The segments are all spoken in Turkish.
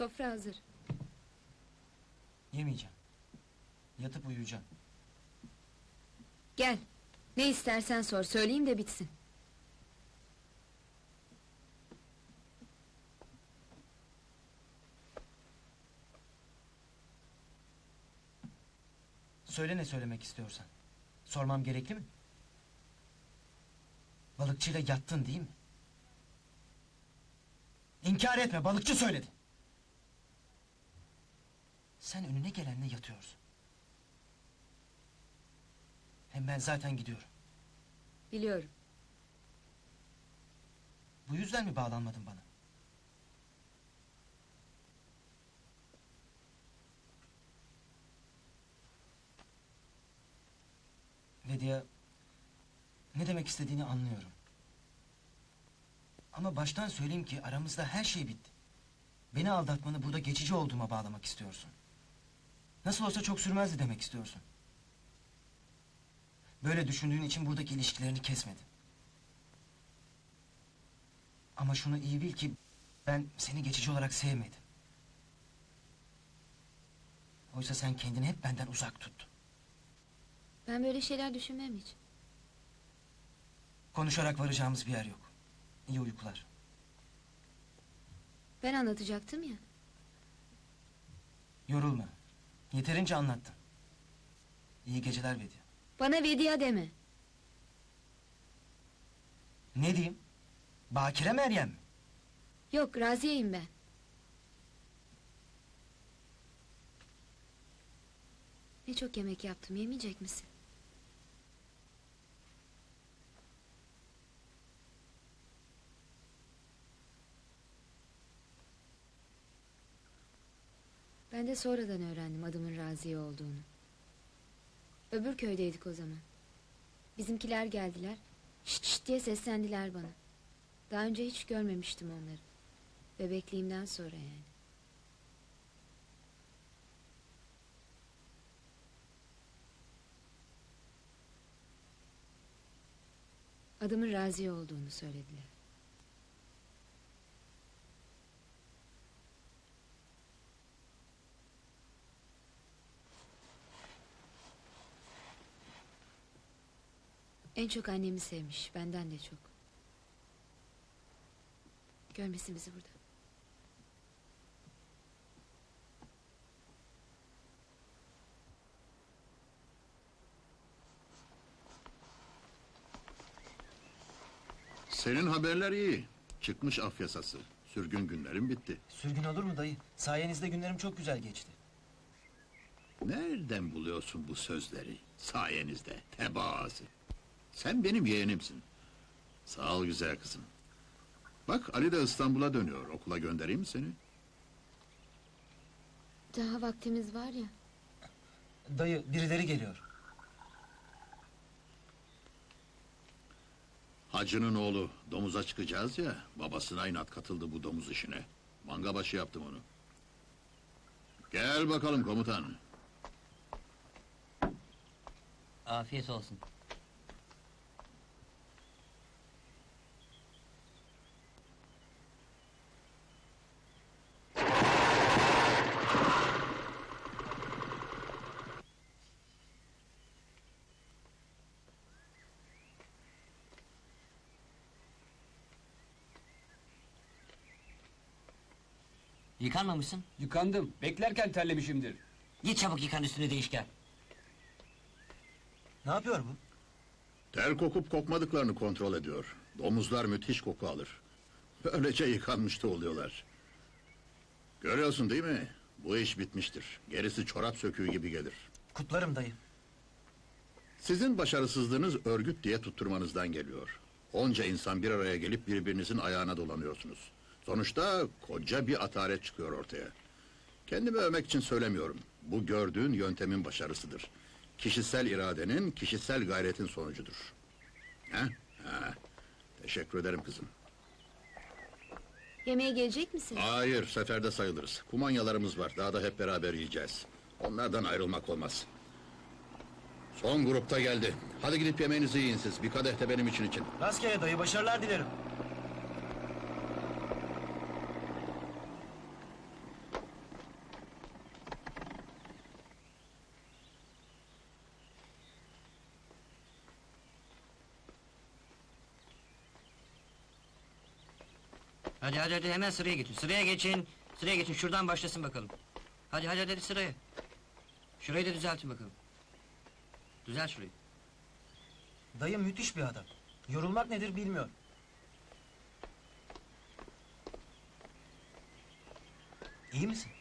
Sofra hazır. Yemeyeceğim. Yatıp uyuyacağım. Gel. Ne istersen sor. Söyleyeyim de bitsin. Söyle ne söylemek istiyorsan. Sormam gerekli mi? Balıkçıyla yattın değil mi? İnkar etme balıkçı söyledi. Sen önüne gelenle yatıyorsun. Hem ben zaten gidiyorum. Biliyorum. Bu yüzden mi bağlanmadın bana? Vedia, ne demek istediğini anlıyorum. Ama baştan söyleyeyim ki aramızda her şey bitti. Beni aldatmanı burada geçici olduğuma bağlamak istiyorsun. Nasıl olsa çok sürmezdi demek istiyorsun. Böyle düşündüğün için buradaki ilişkilerini kesmedin. Ama şunu iyi bil ki ben seni geçici olarak sevmedim. Oysa sen kendini hep benden uzak tuttun. Ben böyle şeyler düşünmem hiç. Konuşarak varacağımız bir yer yok. İyi uykular. Ben anlatacaktım ya. Yorulma. Yeterince anlattın. İyi geceler Vedia. Bana Vedia deme. Ne diyeyim? Bakire Meryem mi? Yok Raziye'yim ben. Ne çok yemek yaptım. Yemeyecek misin? Ben de sonradan öğrendim adımın Raziye olduğunu. Öbür köydeydik o zaman. Bizimkiler geldiler. Şşt şşt diye seslendiler bana. Daha önce hiç görmemiştim onları. Bebekliğimden sonra yani. Adımın Raziye olduğunu söylediler. En çok annemi sevmiş, benden de çok. Görmesin bizi burada. Senin haberler iyi. Çıkmış af yasası. Sürgün günlerin bitti. Sürgün olur mu dayı? Sayenizde günlerim çok güzel geçti. Nereden buluyorsun bu sözleri? Sayenizde, tebaası. Sen benim yeğenimsin. Sağ ol güzel kızım. Bak Ali de İstanbul'a dönüyor. Okula göndereyim mi seni? Daha vaktimiz var ya. Dayı birileri geliyor. Hacı'nın oğlu domuza çıkacağız ya. Babasına inat katıldı bu domuz işine. Manga başı yaptım onu. Gel bakalım komutan. Afiyet olsun. Yıkanmamışsın. Yıkandım. Beklerken terlemişimdir. Git çabuk yıkan üstünü değiş gel. Ne yapıyor bu? Ter kokup kokmadıklarını kontrol ediyor. Domuzlar müthiş koku alır. Böylece yıkanmış da oluyorlar. Görüyorsun değil mi? Bu iş bitmiştir. Gerisi çorap söküğü gibi gelir. Kutlarım dayı. Sizin başarısızlığınız örgüt diye tutturmanızdan geliyor. Onca insan bir araya gelip birbirinizin ayağına dolanıyorsunuz. Sonuçta koca bir ataret çıkıyor ortaya. Kendimi övmek için söylemiyorum. Bu gördüğün yöntemin başarısıdır. Kişisel iradenin, kişisel gayretin sonucudur. Ha? Ha. Teşekkür ederim kızım. Yemeğe gelecek misin? Hayır, seferde sayılırız. Kumanyalarımız var, daha da hep beraber yiyeceğiz. Onlardan ayrılmak olmaz. Son grupta geldi. Hadi gidip yemeğinizi yiyin siz. Bir kadeh de benim için için. Rastgele dayı başarılar dilerim. Hadi hadi hadi hemen sıraya geçin. Sıraya geçin. Sıraya geçin. Şuradan başlasın bakalım. Hadi hadi hadi, sıraya. Şurayı da düzeltin bakalım. Düzelt şurayı. Dayı müthiş bir adam. Yorulmak nedir bilmiyor. İyi misin?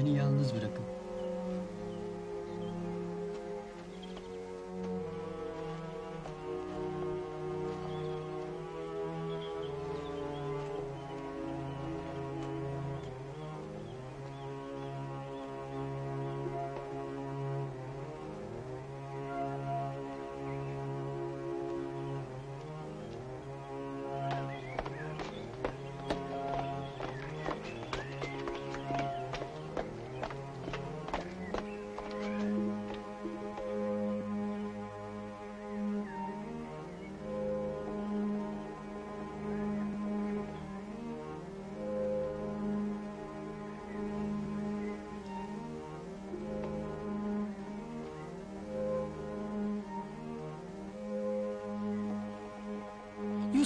Beni yalnız bırakın.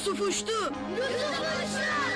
Yusuf uçtu. Yusuf uçtu!